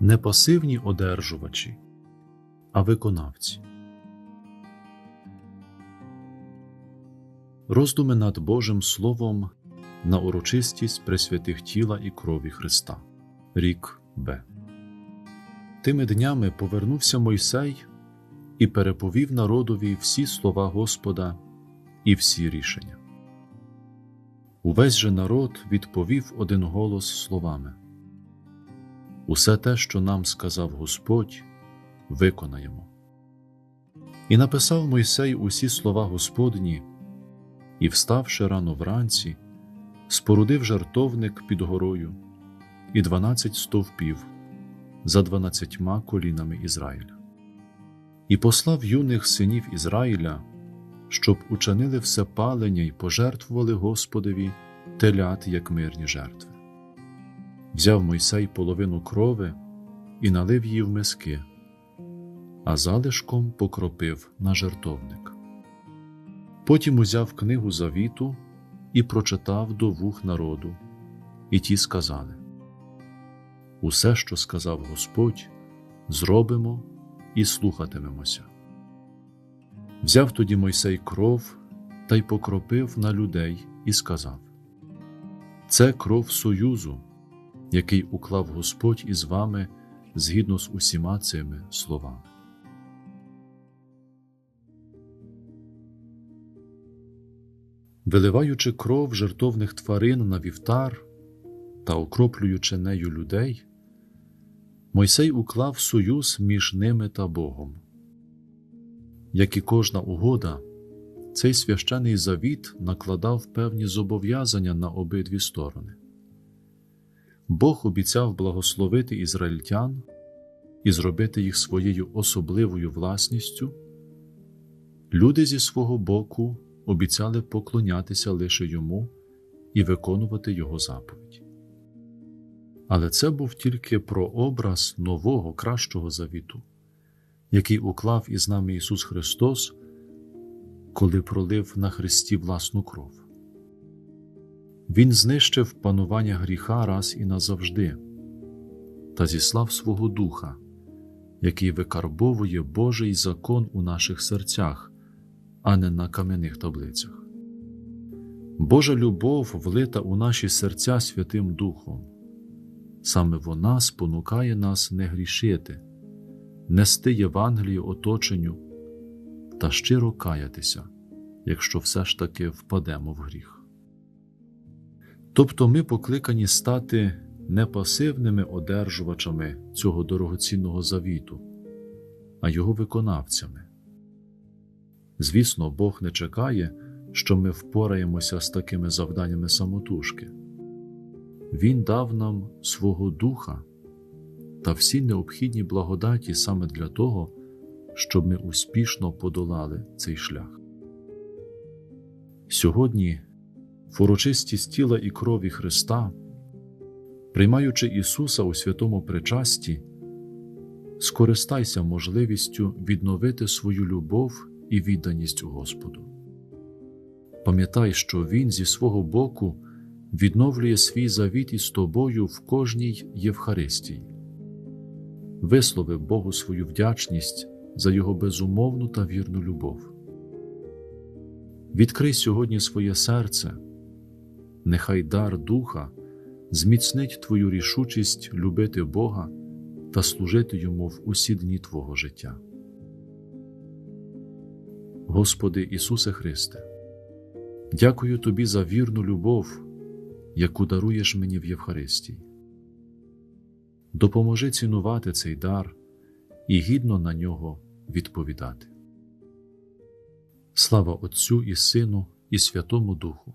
не пасивні одержувачі, а виконавці. Роздуми над Божим Словом на урочистість пресвятих тіла і крові Христа. Рік Б. Тими днями повернувся Мойсей і переповів народові всі слова Господа і всі рішення. Увесь же народ відповів один голос словами Усе те, що нам сказав Господь, виконаємо. І написав Мойсей усі слова Господні, і, вставши рано вранці, спорудив жартовник під горою і дванадцять стовпів за дванадцятьма колінами Ізраїля, і послав юних синів Ізраїля, щоб учинили все палення й пожертвували Господові телят як мирні жертви. Взяв Мойсей половину крови і налив її в миски, а залишком покропив на жертовник. Потім узяв книгу завіту і прочитав до вух народу, і ті сказали: Усе, що сказав Господь, зробимо і слухатимемося. Взяв тоді Мойсей кров та й покропив на людей і сказав: Це кров союзу, який уклав Господь із вами згідно з усіма цими словами. Виливаючи кров жертовних тварин на вівтар та окроплюючи нею людей, Мойсей уклав союз між ними та Богом. Як і кожна угода, цей священий завіт накладав певні зобов'язання на обидві сторони. Бог обіцяв благословити ізраїльтян і зробити їх своєю особливою власністю. Люди зі свого боку обіцяли поклонятися лише йому і виконувати його заповіді. Але це був тільки прообраз нового кращого завіту, який уклав із нами Ісус Христос, коли пролив на Христі власну кров. Він знищив панування гріха раз і назавжди та зіслав свого Духа, який викарбовує Божий закон у наших серцях, а не на кам'яних таблицях. Божа любов влита у наші серця Святим Духом. Саме вона спонукає нас не грішити, нести Євангелію оточенню та щиро каятися, якщо все ж таки впадемо в гріх. Тобто ми покликані стати не пасивними одержувачами цього дорогоцінного завіту, а його виконавцями. Звісно, Бог не чекає, що ми впораємося з такими завданнями самотужки. Він дав нам свого Духа та всі необхідні благодаті саме для того, щоб ми успішно подолали цей шлях. Сьогодні в урочистість тіла і крові Христа, приймаючи Ісуса у святому причасті, скористайся можливістю відновити свою любов і відданість Господу. Пам'ятай, що Він зі свого боку відновлює свій завіт із тобою в кожній Євхаристії. Вислови Богу свою вдячність за Його безумовну та вірну любов. Відкрий сьогодні своє серце нехай дар Духа зміцнить твою рішучість любити Бога та служити Йому в усі дні Твого життя. Господи Ісусе Христе, дякую Тобі за вірну любов, яку даруєш мені в Євхаристії. Допоможи цінувати цей дар і гідно на нього відповідати. Слава Отцю і Сину, і Святому Духу